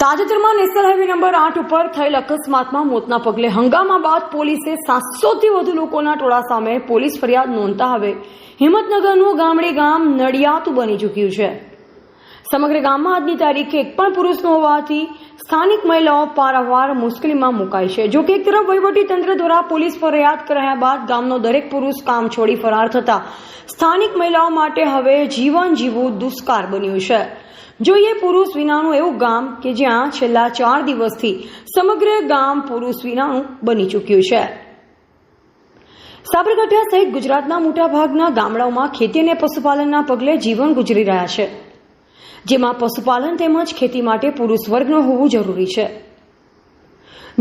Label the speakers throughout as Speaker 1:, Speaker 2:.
Speaker 1: તાજેતરમાં national highway number આઠ ઉપર થયેલ અકસ્માતમાં મોતના પગલે હંગામા બાદ પોલીસે સાતસોથી વધુ લોકોના ટોળા સામે પોલીસ ફરિયાદ નોંધતા હવે હિંમતનગરનું ગામડે ગામ નડિયાતું બની ચૂક્યું છે. સમગ્ર ગામમાં આજની તારીખે એક પણ પુરુષ હોવાથી સ્થાનિક મહિલાઓ પારાવાર મુશ્કેલીમાં મુકાય છે. જોકે એક તરફ વહીવટી તંત્ર દ્વારા પોલીસ ફરિયાદ કરાયા બાદ ગામનો દરેક પુરુષ કામ છોડી ફરાર થતા સ્થાનિક મહિલાઓ માટે હવે જીવન જીવવું દુષ્કાર બન્યું છે. જોઈએ પુરુષ વિનાનું એવું ગામ કે જ્યાં છેલ્લા ચાર દિવસથી સમગ્ર ગામ પુરુષ વિનાનું બની ચૂક્યું છે. સાબરકાંઠા સહિત ગુજરાતના મોટાભાગના ગામડાઓમાં ખેતી અને પશુપાલનના પગલે જીવન ગુજરી રહ્યા છે. જેમાં પશુપાલન તેમજ ખેતી માટે પુરુષ વર્ગનો હોવું જરૂરી છે.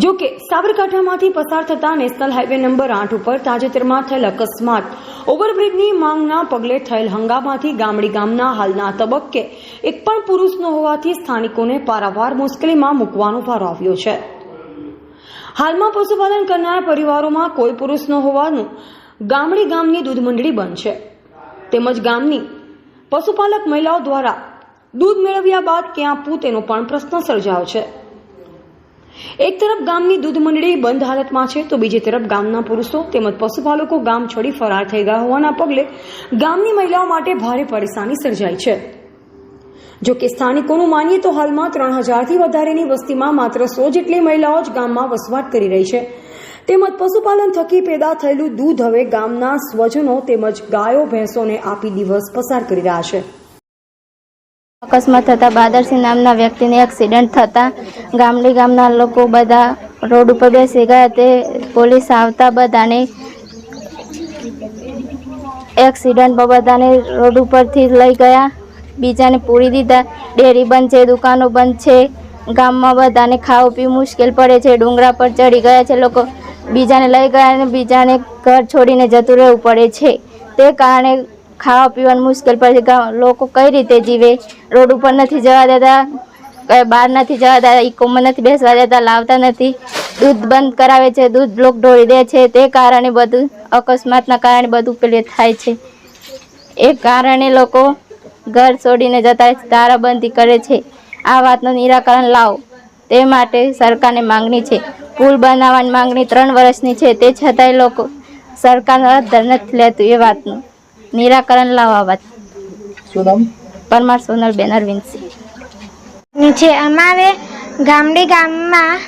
Speaker 1: જો કે સાબરકાંઠામાંથી પસાર થતા નેશનલ હાઈવે નંબર આઠ ઉપર તાજેતરમાં થયેલ અકસ્માત, ઓવરબ્રિજની માંગના પગલે થયેલ હંગામાથી ગામડી ગામના હાલના તબક્કે એક પણ પુરુષ ન હોવાથી સ્થાનિકોને પારાવાર મુશ્કેલીમાં મૂકવાનો વારો આવ્યો છે. હાલમાં પશુપાલન કરનાર પરિવારોમાં કોઈ પુરુષ ન હોવાનું ગામડી ગામની દૂધ મંડળી છે. તેમજ ગામની પશુપાલક મહિલાઓ દ્વારા દૂધ મેળવ્યા બાદ ક્યાં આપવું તેનો પણ પ્રશ્ન સર્જાયો છે. એક તરફ ગામની દૂધ મંડળી બંધ હાલતમાં છે તો બીજી તરફ ગામના પુરુષો તેમજ પશુપાલકો ગામ છોડી ફરાર થઈ ગયા હોવાના પગલે ગામની મહિલાઓ માટે ભારે પરેશાની સર્જાઈ છે. જો કે સ્થાનિકોનું માનીએ તો હાલમાં ત્રણ હજારથી વધારેની વસ્તીમાં માત્ર સો જેટલી મહિલાઓ જ ગામમાં વસવાટ કરી રહી છે. તેમજ પશુપાલન થકી પેદા થયેલું દૂધ હવે ગામના સ્વજનો તેમજ ગાયો, ભેંસોને આપી દિવસ પસાર કરી રહ્યા છે.
Speaker 2: અકસ્માત થતા બાદરસિંહ નામના વ્યક્તિને એક્સિડન્ટ થતાં ગામડી ગામના લોકો બધા રોડ ઉપર બેસી ગયા. તે પોલીસ આવતા બધાને એક્સિડન્ટ બધાને રોડ ઉપરથી લઈ ગયા. બીજાને પૂરી દીધા. ડેરી બંધ છે, દુકાનો બંધ છે. ગામમાં બધાને ખાવું પીવું મુશ્કેલ પડે છે. ડુંગરા પર ચડી ગયા છે લોકો. બીજાને લઈ ગયા અને બીજાને ઘર છોડીને જતું રહેવું પડે છે. તે કારણે ખાવા પીવાનું મુશ્કેલ પડે છે. લોકો કઈ રીતે જીવે? રોડ ઉપર નથી જવા દેતા બહાર નથી જવા દેતા ઇકોમાં નથી બેસવા દેતા, લાવતા નથી. દૂધ બંધ કરાવે છે, દૂધ લોક ઢોળી દે છે. તે કારણે બધું, અકસ્માતના કારણે બધું પેલું થાય છે. એ કારણે લોકો ઘર છોડીને જતા તારાબંધી કરે છે. આ વાતનું નિરાકરણ લાવો. તે માટે સરકારને માંગણી છે. પુલ બનાવવાની માંગણી ત્રણ વર્ષની છે. તે છતાંય લોકો સરકાર ધર નથી લેતું એ વાતનું. નિરાકરણ લાવવા વાત
Speaker 3: શું નામ?
Speaker 2: પરમાર સોનલ બેન અરવિંદસિંહ
Speaker 4: છે અમારે ગામડી ગામમાં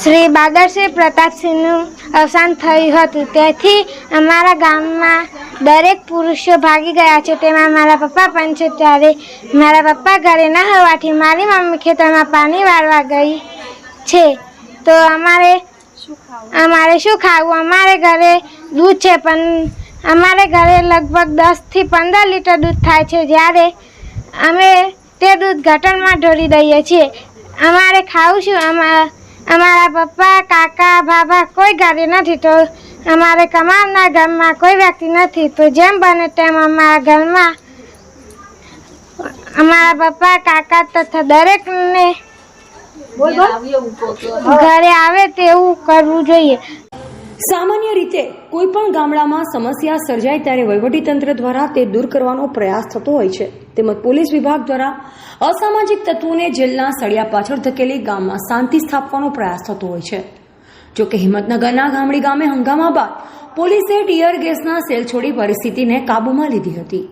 Speaker 4: શ્રી બાદરસિંહ પ્રતાપસિંહનું અવસાન થયું હતું. તેથી અમારા ગામમાં દરેક પુરુષો ભાગી ગયા છે. તેમાં મારા પપ્પા પણ છે. ત્યારે મારા પપ્પા ઘરે ન હોવાથી મારી મમ્મી ખેતરમાં પાણી વાળવા ગઈ છે. તો અમારે અમારે શું ખાવું? અમારે ઘરે દૂધ છે પણ અમારે ઘરે લગભગ દસથી પંદર લીટર દૂધ થાય છે. જ્યારે અમે તે દૂધ ગટરમાં ઢોળી દઈએ છીએ. અમારે ખાવું શું અમારા અમારા પપ્પા, કાકા બાબા કોઈ ઘરે નથી તો અમારે કમાવના ગામમાં કોઈ વ્યક્તિ નથી તો જેમ બને તેમ અમારા ઘરમાં અમારા પપ્પા, કાકા તથા દરેકને ઘરે આવે તેવું કરવું જોઈએ.
Speaker 1: સામાન્ય રીતે કોઈ પણ ગામડામાં સમસ્યા સર્જાય ત્યારે વહીવટીતંત્ર દ્વારા તે દૂર કરવાનો પ્રયાસ થતો હોય છે. તેમજ પોલીસ વિભાગ દ્વારા અસામાજિક તત્વોને જેલના સળિયા પાછળ ધકેલી ગામમાં શાંતિ સ્થાપવાનો પ્રયાસ થતો હોય છે. જો કે હિંમતનગરના ગામડી ગામે હંગામા બાદ પોલીસે ટીયર ગેસના સેલ છોડી પરિસ્થિતિને કાબૂમાં લીધી હતી.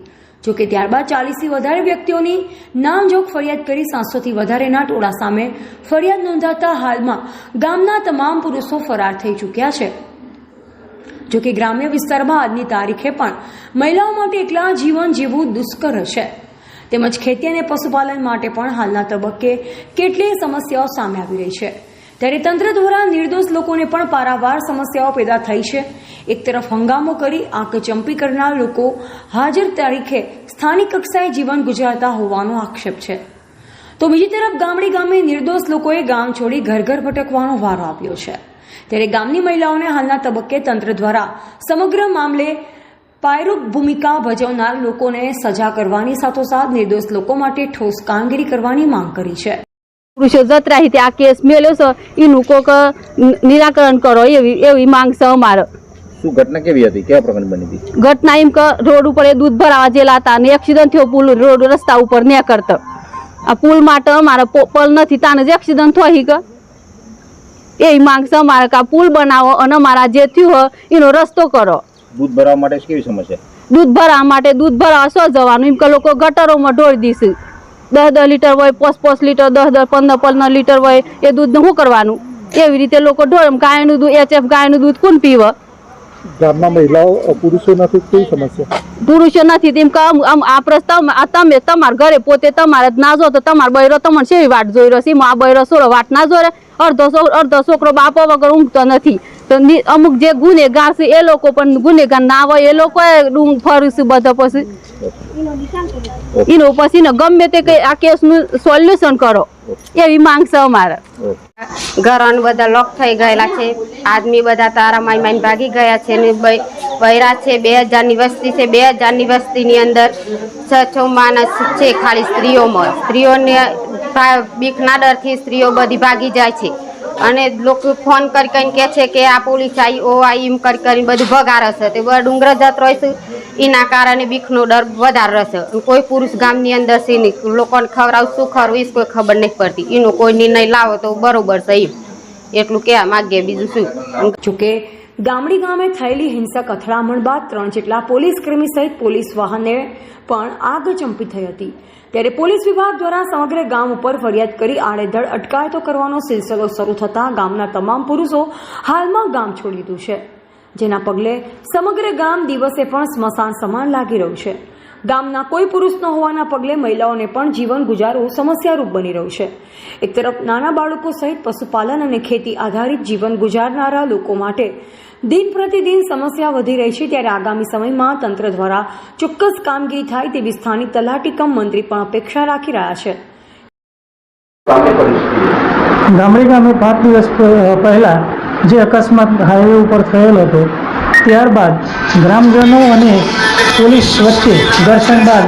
Speaker 1: જો કે ત્યારબાદ ચાલીસથી વધારે વ્યક્તિઓની નામજોગ ફરિયાદ કરી સાતસોથી વધારેના ટોળા સામે ફરિયાદ નોંધાતા હાલમાં ગામના તમામ પુરુષો ફરાર થઈ ચૂક્યા છે. જો કે ગ્રામ્ય વિસ્તારમાં આજની તારીખે પણ મહિલાઓ માટે એકલા જીવન જીવવું દુષ્કર છે તેમજ ખેતી અને પશુપાલન માટે પણ હાલના તબક્કે કેટલીય સમસ્યાઓ સામે આવી રહી છે. ત્યારે તંત્ર દ્વારા નિર્દોષ લોકોને પણ પારાવાર સમસ્યાઓ પેદા થઈ છે. એક તરફ હંગામો કરી આંખ ચંપી કરનાર લોકો હાજર તારીખે સ્થાનિક કક્ષાએ જીવન ગુજારતા હોવાનો આક્ષેપ છે. તો બીજી તરફ ગામડી ગામે નિર્દોષ લોકોએ ગામ છોડી ઘર ઘર ભટકવાનો વારો આપ્યો છે. ત્યારે ગામની મહિલાઓને હાલના તબક્કે તંત્ર દ્વારા સમગ્ર મામલે પાયરૂપ ભૂમિકા ભજવનાર લોકોને સજા કરવાની સાથોસાથ નિર્દોષ લોકો માટે ઠોસ કામગીરી કરવાની માંગ કરી છે.
Speaker 5: પુરુષો જતરાહી તે આ કેસ મેલ્યો છે. એનું કોક નિરાકરણ કરો એવી એવી માંગ છે અમારે.
Speaker 3: શું ઘટના કેવી હતી? કેવા પ્રકારની બની હતી?
Speaker 5: ઘટના એમ કે રોડ ઉપર એ દૂધ ભરાવા જેલા હતા અને એક્સિડન્ટ થયો પુલ રોડ રસ્તા ઉપર ને કરતો. આ પુલ માટે અમારે પલ નથી તાને જ એક્સિડન્ટ થઈ કે. એવી માંગશે કા આ પુલ બનાવો અને મારા જે થયું હોય એનો રસ્તો કરો.
Speaker 3: દૂધ ભરાવા માટે કેવી સમસ્યા?
Speaker 5: દૂધ ભરવા માટે દૂધ ભરવા શું જવાનું? એમ કે લોકો ગટરોમાં ઢોળી દીશું. દસ દસ લીટર હોય પાંચ પાંચ લીટર દસ દસ પંદર પંદર લીટર હોય એ દૂધ શું કરવાનું? એવી રીતે લોકો ઢોળે. ગાયનું દૂધ એચએફ ગાયનું દૂધ કોણ પીવે?
Speaker 6: ગામમાં મહિલાઓ પુરુષોનાથી કેવી સમસ્યા?
Speaker 5: પુરુષો નથી, તેમ કે આમ આમ આ પ્રસ્તાવ તમે તમારા ઘરે પોતે તમારે ના જો, તો તમારો બૈરો તમને સેવી વાટ જોઈ રહ્યો છે? આ બૈરો સોળો વાટ ના જોરે અડધો અડધો છોકરો બાપો વગર ઊંઘતો નથી. તો ની- અમુક જે ગુનેગાર છે, એ લોકો પણ ગુનેગાર ના હોય, એ લોકો ડુંગ ફરું બધો પછી. એનો પછી ને ગમે તે કઈ આ કેસનું સોલ્યુશન કરો. એવી માંગ છે અમારે.
Speaker 7: ઘરોને બધા લોક થઈ ગયેલા છે. આદમી બધા તારા માઈ માઈ ભાગી ગયા છે ને બૈરા છે, બે હજારની વસ્તી છે, બે હજારની વસ્તીની અંદર છ માણસ છે ખાલી સ્ત્રીઓમાં. સ્ત્રીઓને બીકના ડરથી સ્ત્રીઓ બધી ભાગી જાય છે. અને લોકો ફોન કરી કરીને કહે છે કે આ પોલીસ આવી ઓ આવી એમ કરી કરીને બધું ભગાર હશે. તે ડુંગર જત રહેશે એના કારણે બીકનો ડર વધારે રહેશે. કોઈ પુરુષ ગામની અંદર છે નહીં લોકોને ખવડાવ શું ખરું એ કોઈ ખબર નહીં પડતી. એનો કોઈ નિર્ણય લાવો તો બરોબર છે એમ. એટલું કહેવા માગીએ. બીજું શું?
Speaker 1: જોકે ગામડી ગામે થયેલી હિંસક અથડામણ બાદ ત્રણ જેટલા પોલીસ કર્મી સહિત પોલીસ વાહને પણ આગ ચંપી થઈ હતી. ત્યારે પોલીસ વિભાગ દ્વારા સમગ્ર ગામ ઉપર ફરિયાદ કરી આડેધડ અટકાયતો કરવાનો સિલસિલો શરૂ થતાં ગામના તમામ પુરુષો હાલમાં ગામ છોડી દીધું છે. જેના પગલે સમગ્ર ગામ દિવસે પણ સ્મશાન સમાન લાગી રહ્યું છે. ગામના કોઈ પુરુષ ન હોવાના પગલે મહિલાઓને પણ જીવન ગુજારવું સમસ્યારૂપ બની રહ્યું છે. એક તરફ નાના બાળકો સહિત પશુપાલન અને ખેતી આધારિત જીવન ગુજારનારા લોકો માટે દિન પ્રતિદિન સમસ્યા વધી રહી છે ત્યારે આગામી સમયમાં તંત્ર દ્વારા ચોક્કસ કામગીરી થાય તેવી સ્થાનિક તલાટી કમ મંત્રી પણ અપેક્ષા રાખી રહ્યા છે.
Speaker 6: ગામડે ગામે પાંચ દિવસ પહેલા જે અકસ્માત હાઈવે ઉપર થયેલો હતો ત્યારબાદ ગ્રામજનો અને પોલીસ વચ્ચે ઘર્ષણ બાદ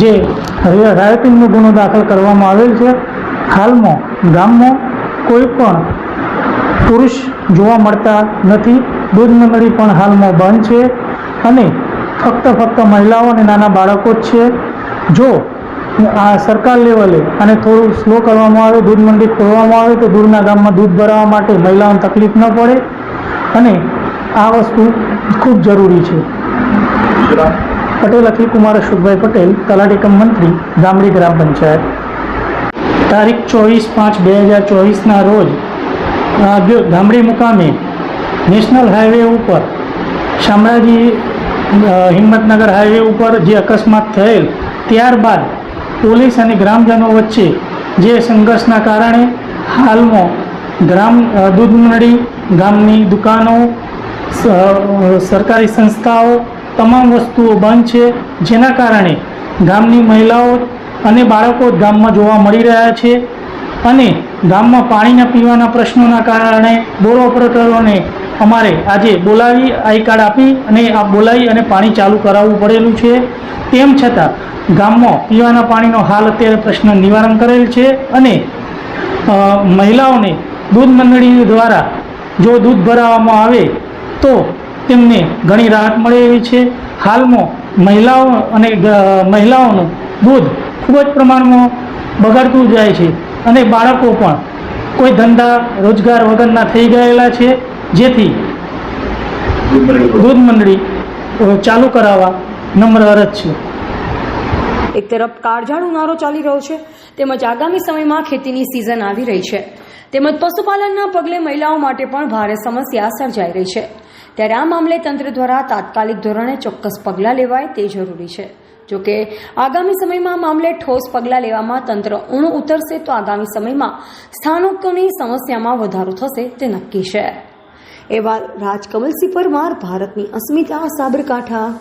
Speaker 6: જે રાયોટિંગનો ગુનો દાખલ કરવામાં આવેલ છે, હાલમાં ગામમાં કોઈ પણ પુરુષ જોવા મળતા નથી. દૂધ મંડળી પણ હાલમાં બંધ છે અને ફક્ત ફક્ત મહિલાઓ અને નાના બાળકો જ છે. જો આ સરકાર લેવલે અને થોડું સ્લો કરવામાં આવે, દૂધ મંડી ખોલવામાં આવે, તો દૂરના ગામમાં દૂધ ભરાવા માટે મહિલાઓને તકલીફ ન પડે અને આ વસ્તુ ખૂબ જરૂરી છે. પટેલ અખિલ કુમાર અશોકભાઈ પટેલ તલાટી કમ મંત્રી ગામડી ગ્રામ પંચાયત. તારીખ ચોવીસ પાંચ બે હજાર ચોવીસના રોજ ગામડી મુકામે નેશનલ હાઈવે ઉપર શામળાજી હિંમતનગર હાઈવે ઉપર જે અકસ્માત થયેલ ત્યારબાદ પોલીસ અને ગ્રામજનો વચ્ચે જે સંઘર્ષના કારણે હાલમાં ગ્રામ અ, ગામની દુકાનો સરકારી સંસ્થાઓ તમામ વસ્તુઓ બંધ છે, જેના કારણે ગામની મહિલાઓ અને બાળકો ગામમાં જોવા મળી રહ્યા છે અને ગામમાં પાણીના પીવાના પ્રશ્નોના કારણે બોર ઓપરેટરોને અમારે આજે બોલાવી, આઈ કાર્ડ આપી અને આ બોલાવી અને પાણી ચાલુ કરાવવું પડેલું છે. તેમ છતાં ગામમાં પીવાના પાણીનો હાલ અત્યારે પ્રશ્ન નિવારણ કરેલ છે અને મહિલાઓને દૂધ મંડળી દ્વારા જો દૂધ ભરાવવામાં આવે તો તેમને ઘણી રાહત મળે એવી છે. હાલમાં મહિલાઓ અને મહિલાઓનું દૂધ ખૂબ જ પ્રમાણમાં બગાડતું જાય છે અને બાળકો પણ કોઈ ધંધા રોજગાર વગરના થઈ ગયેલા છે. જેથી દૂધ મંડળી ચાલુ કરાવવા નમ્ર અરજ છે.
Speaker 1: એક તરફ કાળઝાળ ઉનાળો ચાલી રહ્યો છે, તેમજ આગામી સમયમાં ખેતીની સિઝન આવી રહી છે. તેમજ પશુપાલનના પગલે મહિલાઓ માટે પણ ભારે સમસ્યા સર્જાઈ રહી છે. ત્યારે આ મામલે તંત્ર દ્વારા તાત્કાલિક ધોરણે ચોક્કસ પગલાં લેવાય તે જરૂરી છે. જોકે આગામી સમયમાં મામલે ઠોસ પગલાં લેવામાં તંત્ર ઊણું ઉતરશે તો આગામી સમયમાં સ્થાનિકોની સમસ્યામાં વધારો થશે તે નક્કી છે. એવા રાજકમલસિંહ પરમાર, ભારતની અસ્મિતા સાબરકાંઠા.